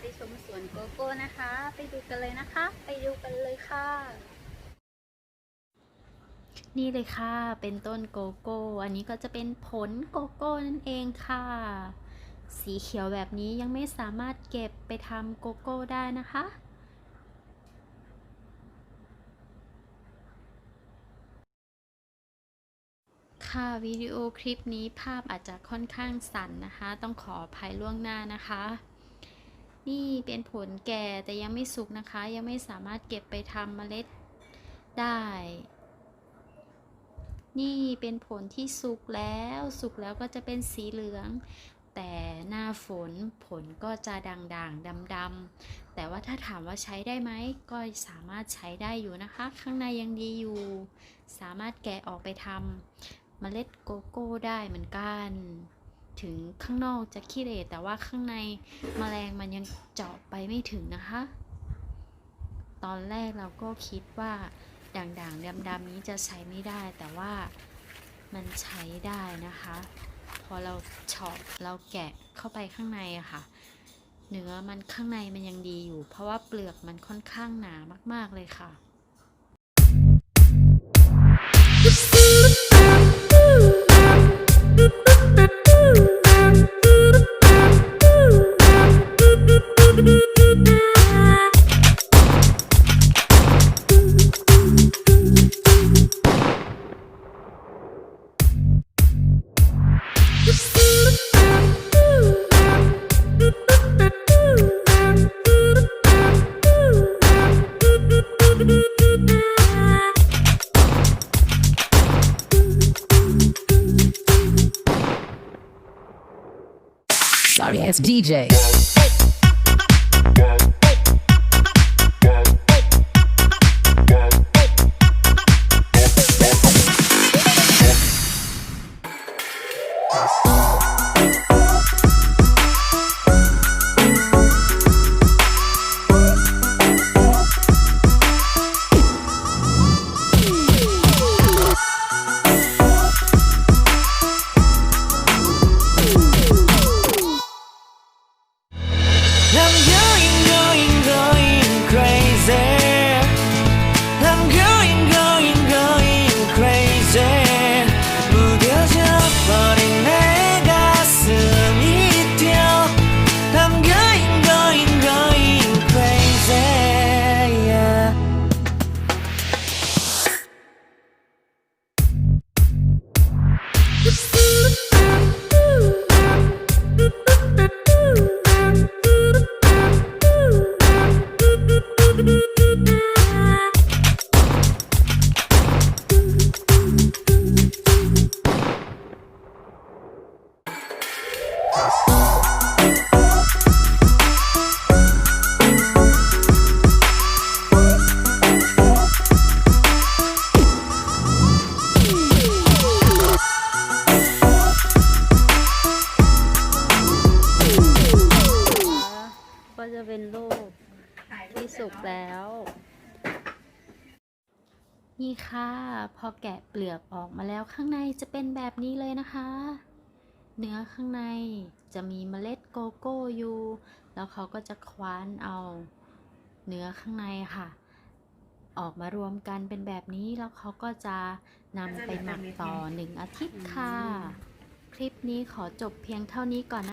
ไปชมสวนโกโก้นะคะ ไปดูกันเลยนะคะ ไปดูกันเลยค่ะ นี่เลยค่ะ เป็นต้นโกโก้ อันนี้ก็จะเป็นผลโกโก้นั่นเองค่ะ สีเขียวแบบนี้ยังไม่สามารถเก็บไปทำโกโก้ได้นะคะค่ะ วิดีโอคลิปนี้ภาพอาจจะค่อนข้างสั่นนะคะ ต้องขออภัยล่วงหน้านะคะ นี่เป็นผลแก่แต่ยังไม่สุกนะคะ ยังไม่สามารถเก็บไปทำเมล็ดได้ นี่เป็นผลที่สุกแล้วสุกแล้วก็จะเป็นสีเหลือง แต่หน้าฝนผลก็จะด่างๆดำๆแต่ว่าถ้าถามว่าใช้ได้ไหมก็สามารถใช้ได้อยู่นะคะ ข้างในยังดีอยู่ สามารถแกะออกไปทำเมล็ดโกโก้ได้เหมือนกัน ถึงข้างนอกจะขี้เหร่แต่ว่าข้างในแมลงมันยังเจาะไปไม่ถึงนะคะ ตอนแรกเราก็คิดว่าด่างๆดำๆนี้จะใช้ไม่ได้แต่ว่ามันใช้ได้นะคะ พอเราเฉาะเราแกะเข้าไปข้างในอะค่ะ เนื้อมันข้างในมันยังดีอยู่ เพราะว่าเปลือกมันค่อนข้างหนามากๆเลยค่ะ Notorious DJ. 两个 จะเป็นลูกที่สุกแล้ว นี่ค่ะ พอแกะเปลือกออกมาแล้วข้างในจะเป็นแบบนี้เลยนะคะ เนื้อข้างในจะมีเมล็ดโกโก้อยู่ แล้วเขาก็จะคว้านเอา เนื้อข้างในค่ะ ออกมารวมกันเป็นแบบนี้แล้วเขาก็จะนำไปหมักต่อหนึ่งอาทิตย์ค่ะ คลิปนี้ขอจบเพียงเท่านี้ก่อนนะ